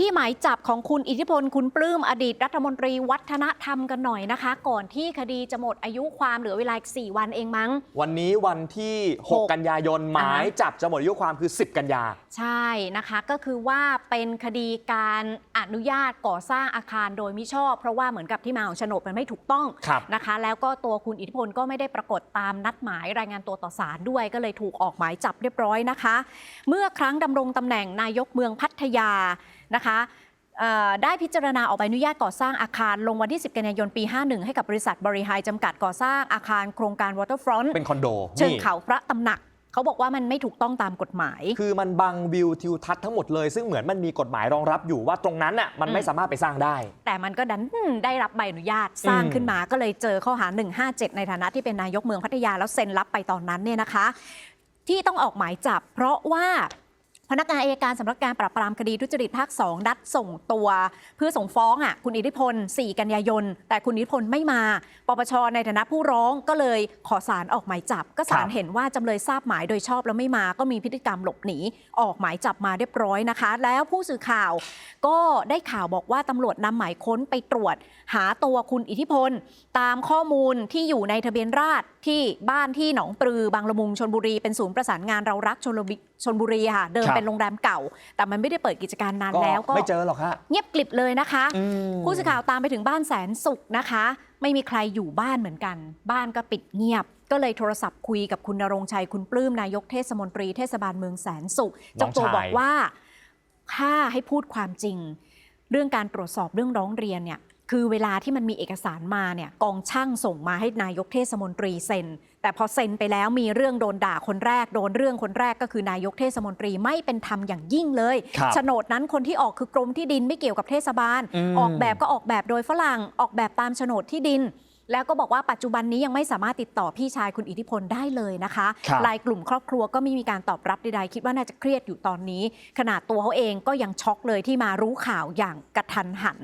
ที่หมายจับของคุณอิทธิพล คุณปลื้มอดีตรัฐมนตรีวัฒนธรรมกันหน่อยนะคะ ก่อนที่คดีจะหมดอายุความเหลือเวลาอีก4วันเองมั้ง วันนี้วันที่หก6กันยายนหมายจับจะหมดอายุความคือ 10 กันยา ใช่นะคะก็คือว่าเป็นคดีการ อนุญาตก่อสร้างอาคารโดยมิชอบ เพราะว่าเหมือนกับที่มาของโฉนดมันไม่ถูกต้องครับนะคะ แล้วก็ตัวคุณอิทธิพลก็ไม่ได้ปรากฏตามนัดหมายรายงานตัวต่อศาลด้วยก็เลยถูกออกหมายจับเรียบร้อยนะคะ เมื่อครั้งดำรงตำแหน่งนายกเมืองพัทยานะคะเอ่อได้พิจารณาออกใบอนุญาตก่อสร้างอาคารลงวันที่ 10 กันยายนปี 51 ให้กับบริษัทบริหายจำกัดก่อสร้างอาคารโครงการ Waterfront เป็นคอนโด เชิงนี่เขาพระตำหนัก เขาบอกว่ามันไม่ถูกต้องตามกฎหมาย คือมันบังวิวทิวทัศน์ทั้งหมดเลย ซึ่งเหมือนมันมีกฎหมายรองรับอยู่ว่าตรงนั้นน่ะมันไม่อืมสามารถไปสร้างได้ แต่มันก็ดันได้รับใบอนุญาตสร้างอืมขึ้นมาก็เลยเจอข้อหา 157 ในฐานะที่เป็นนายกเมืองพัทยาแล้วเซ็นรับไปตอนนั้นเนี่ยนะคะ ที่ต้องออกหมายจับ เพราะว่า พนักงานอายการสำนักงานปราบปรามคดีทุจริตภาค 2 นัดส่งตัว เพื่อส่งฟ้องอะคุณอิทธิพล 4 กันยายน แต่คุณอิทธิพลไม่มา ปปชในฐานะผู้ร้องก็เลยขอสารออกหมายจับ ก็ศารเห็นว่าจำเลยทราบหมายโดยชอบแล้วไม่มาก็มีพฤติกรรมหลบหนีออกหมายจับมาเรียบร้อยนะคะ แล้วผู้สื่อข่าวก็ได้ข่าวบอกว่าตำรวจนำหมายค้นไปตรวจ หาตัวคุณอิทธิพล ตามข้อมูลที่อยู่ในทะเบียนราษฎร์ที่บ้านที่หนองปลือบางละมุงชนบุรีเป็นศูนย์ประสานงานเรารักชนบุรีค่ะเดิมครับเป็นโรงแรมเก่า แต่มันไม่ได้เปิดกิจการนานก็แล้วก็ไม่เจอหรอกฮะเงียบกลิบเลยนะคะอืมผู้สื่อข่าวตามไปถึงบ้านแสนสุขนะคะ ไม่มีใครอยู่บ้านเหมือนกัน บ้านก็ปิดเงียบก็เลยโทรศัพท์คุยกับคุณนรงชัยคุณปลื้มนายกเทศมนตรีเทศบาลเมืองแสนสุขน้เจ้าองตัวชายบอกว่าถ้าให้พูดความจริง เรื่องการตรวจสอบเรื่องร้องเรียนเนี่ย คือเวลาที่มันมีเอกสารมาเนี่ยกองช่างส่งมาให้นายกเทศมนตรีเซ็น แต่พอเซ็นไปแล้วมีเรื่องโดนด่าคนแรกโดนเรื่องคนแรกก็คือนายกเทศมนตรีไม่เป็นธรรมอย่างยิ่งเลยครับโฉนดนั้นคนที่ออกคือกรมที่ดินไม่เกี่ยวกับเทศบาลอืมออกแบบก็ออกแบบโดยฝรั่งออกแบบตามโฉนดที่ดินแล้วก็บอกว่าปัจจุบันนี้ยังไม่สามารถติดต่อพี่ชายคุณอิทธิพลได้เลยนะคะครับลายกลุ่มครอบครัวก็ไม่มีการตอบรับใดๆคิดว่าน่าจะเครียดอยู่ตอนนี้ ขนาดตัวเขาเองก็ยังช็อกเลยที่มารู้ข่าวอย่างกระทันหัน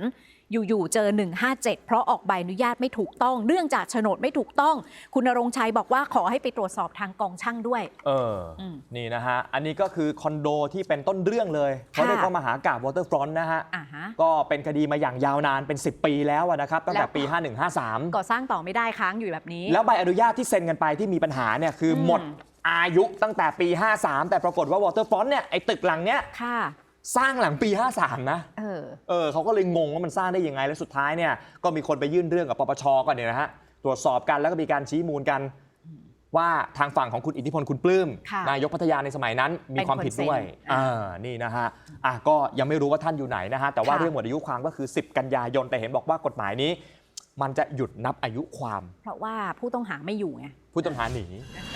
อยู่ๆเจอ 157 เพราะออกใบอนุญาตไม่ถูกต้อง เนื่องจากโฉนดไม่ถูกต้อง คุณนรงชัยบอกว่าขอให้ไปตรวจสอบทางกองช่างด้วย เอออมนี่นะฮะ อันนี้ก็คือคอนโดที่เป็นต้นเรื่องเลยเขาเรียกว่าค่ะมหากาบวอเตอร์ฟรอนต์นะฮะ อ่าฮะ ก็เป็นคดีมาอย่างยาวนานเป็น 10 ปีแล้วอะนะครับตั้งแล้แต่วปี 5153 ก่อสร้างต่อไม่ได้ค้างอยู่แบบนี้ แล้วใบอนุญาตที่เซ็นกันไปที่มีปัญหาเนี่ยคืออม หมดอายุตั้งแต่ปี 53 แต่ปรากฏว่าวอเตอร์ฟรอนต์เนี่ยไอ้ตึกหลังเนี้ย ค่ะ สร้างหลังปี 53 นะ เออ เออเขาก็เลยงงว่ามันสร้างได้ยังไง แล้วสุดท้ายเนี่ยก็มีคนไปยื่นเรื่องกับปปชก่อนเนี่ยนะฮะ ตรวจสอบกันแล้วก็มีการชี้มูลกัน ว่าทางฝั่งของคุณอิทธิพลคุณปลื้มค่ะนายกพัทยาในสมัยนั้น มีเป็นความผิดด้วยคนเซ็นอ่านี่นะฮะอะก็ยังไม่รู้ว่าท่านอยู่ไหนนะฮะ แต่ว่าค่ะ เรื่องหมดอายุความก็คือ 10 กันยายนแต่เห็นบอกว่ากฎหมายนี้ มันจะหยุดนับอายุความเพราะว่าผู้ต้องหาไม่อยู่ไง ผู้ต้องหาหนีนะคะ